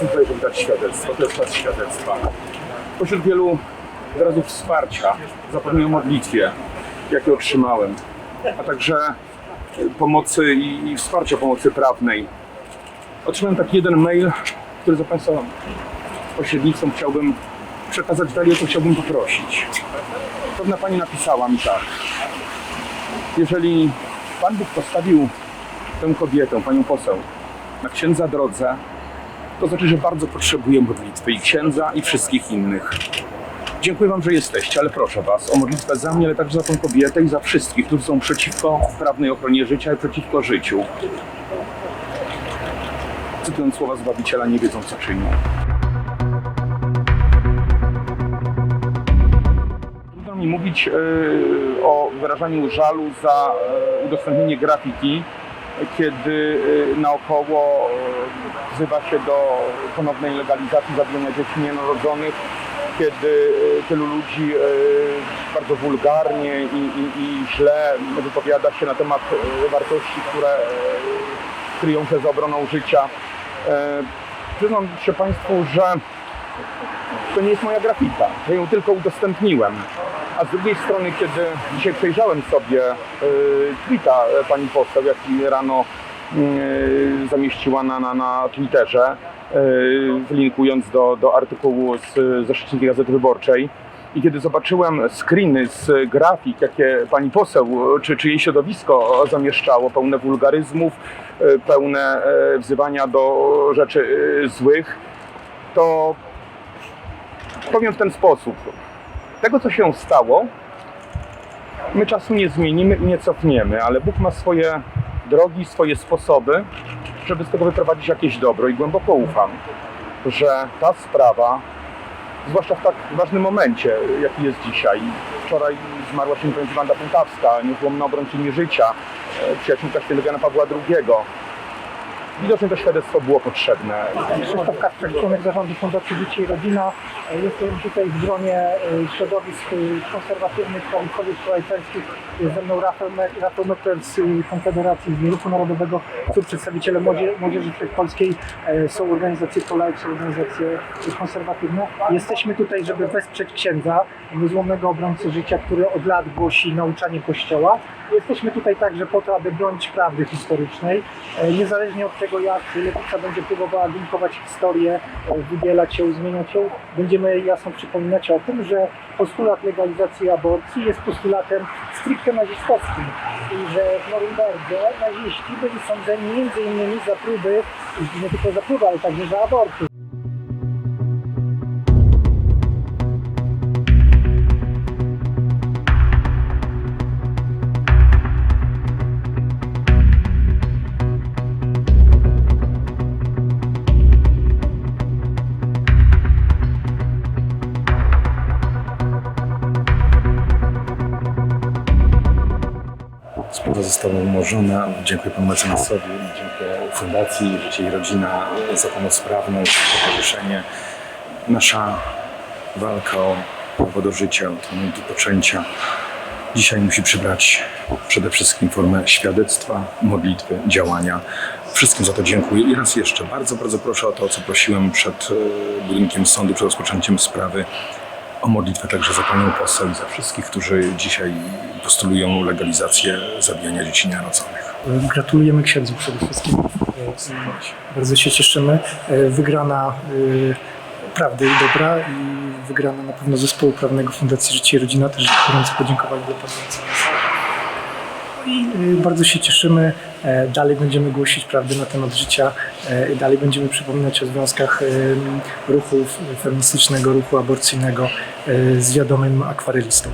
żeby dać świadectwo. To jest czas świadectwa. Pośród wielu wyrazów wsparcia zapomniałem o modlitwie, jakie otrzymałem, a także pomocy i, i wsparcia pomocy prawnej. Otrzymałem taki jeden mail, który za Państwa pośrednictwem chciałbym przekazać dalej, o co chciałbym poprosić. Pewna Pani napisała mi tak. Jeżeli Pan Bóg postawił tę kobietę, Panią poseł, na księdza drodze, to znaczy, że bardzo potrzebuję modlitwy i księdza, i wszystkich innych. Dziękuję Wam, że jesteście, ale proszę Was o modlitwę za mnie, ale także za tą kobietę i za wszystkich, którzy są przeciwko prawnej ochronie życia i przeciwko życiu. Cytując słowa Zbawiciela, nie wiedzą co czynią. Trudno mi mówić e, o wyrażaniu żalu za e, udostępnienie grafiki, kiedy e, naokoło e, wzywa się do ponownej legalizacji zabijania dzieci nienarodzonych, kiedy e, tylu ludzi bardzo wulgarnie i, i, i źle wypowiada się na temat wartości, które kryją się za obroną życia. Przyznam się Państwu, że to nie jest moja grafika. Ja ją tylko udostępniłem. A z drugiej strony, kiedy dzisiaj przejrzałem sobie y, tweeta e, pani poseł, jaki rano y, zamieściła na, na, na Twitterze, y, linkując do, do artykułu z, ze Szczecińskiej Gazety Wyborczej, i kiedy zobaczyłem screeny z grafik, jakie pani poseł czy, czy jej środowisko zamieszczało, pełne wulgaryzmów, pełne y, wzywania do rzeczy złych, to powiem w ten sposób. Tego, co się stało, my czasu nie zmienimy i nie cofniemy, ale Bóg ma swoje drogi, swoje sposoby, żeby z tego wyprowadzić jakieś dobro i głęboko ufam, że ta sprawa, zwłaszcza w tak ważnym momencie, jaki jest dzisiaj, wczoraj zmarła się Wanda Punkawska, niezłomna obrończyni życia, e, przyjaciółka świętego Jana Pawła II. Widocznie to świadectwo było potrzebne. Krzysztof Kasprek, członek zarządu Fundacji Dzieci i Rodzina. Jestem tutaj w gronie e, środowisk e, konserwatywnych, prawicowych, proajcerskich. Jest ze mną Rafał, Rafał Mekler z e, Konfederacji, z Ruchu Narodowego. Są przedstawiciele młodzie, Młodzieży Wszechpolskiej, e, są organizacje prolajk, są organizacje konserwatywne. Jesteśmy tutaj, żeby wesprzeć księdza, niezłomnego obrońcy życia, który od lat głosi nauczanie Kościoła. Jesteśmy tutaj także po to, aby bronić prawdy historycznej, e, niezależnie od tego, jak Lewica będzie próbowała linkować historię, e, wybielać ją, zmieniać ją, będziemy jasno przypominać o tym, że postulat legalizacji aborcji jest postulatem stricte nazistowskim i że w Norymberdze naziści byli sądzeni innymi za próby, nie tylko za próby, ale także za aborty. Sprawa została umorzona. Dziękuję panu mecenasowi, dziękuję Fundacji Życie i Rodzina za pomoc prawną, za. Nasza walka o prawo do życia od momentu poczęcia dzisiaj musi przybrać przede wszystkim formę świadectwa, modlitwy, działania. Wszystkim za to dziękuję i raz jeszcze bardzo, bardzo proszę o to, o co prosiłem przed e, budynkiem sądu, przed rozpoczęciem sprawy o modlitwę także za panią poseł i za wszystkich, którzy dzisiaj postulują legalizację zabijania dzieci nienarodzonych. Gratulujemy księdzu przede wszystkim. Bardzo się cieszymy. Wygrana y, prawdy i dobra i wygrana na pewno zespołu prawnego Fundacji Życie i Rodzina. Też gorące podziękowania dla pana I y, bardzo się cieszymy. E, Dalej będziemy głosić prawdę na temat życia. e, Dalej będziemy przypominać o związkach y, ruchu feministycznego, ruchu aborcyjnego e, z wiadomym akwarelistą.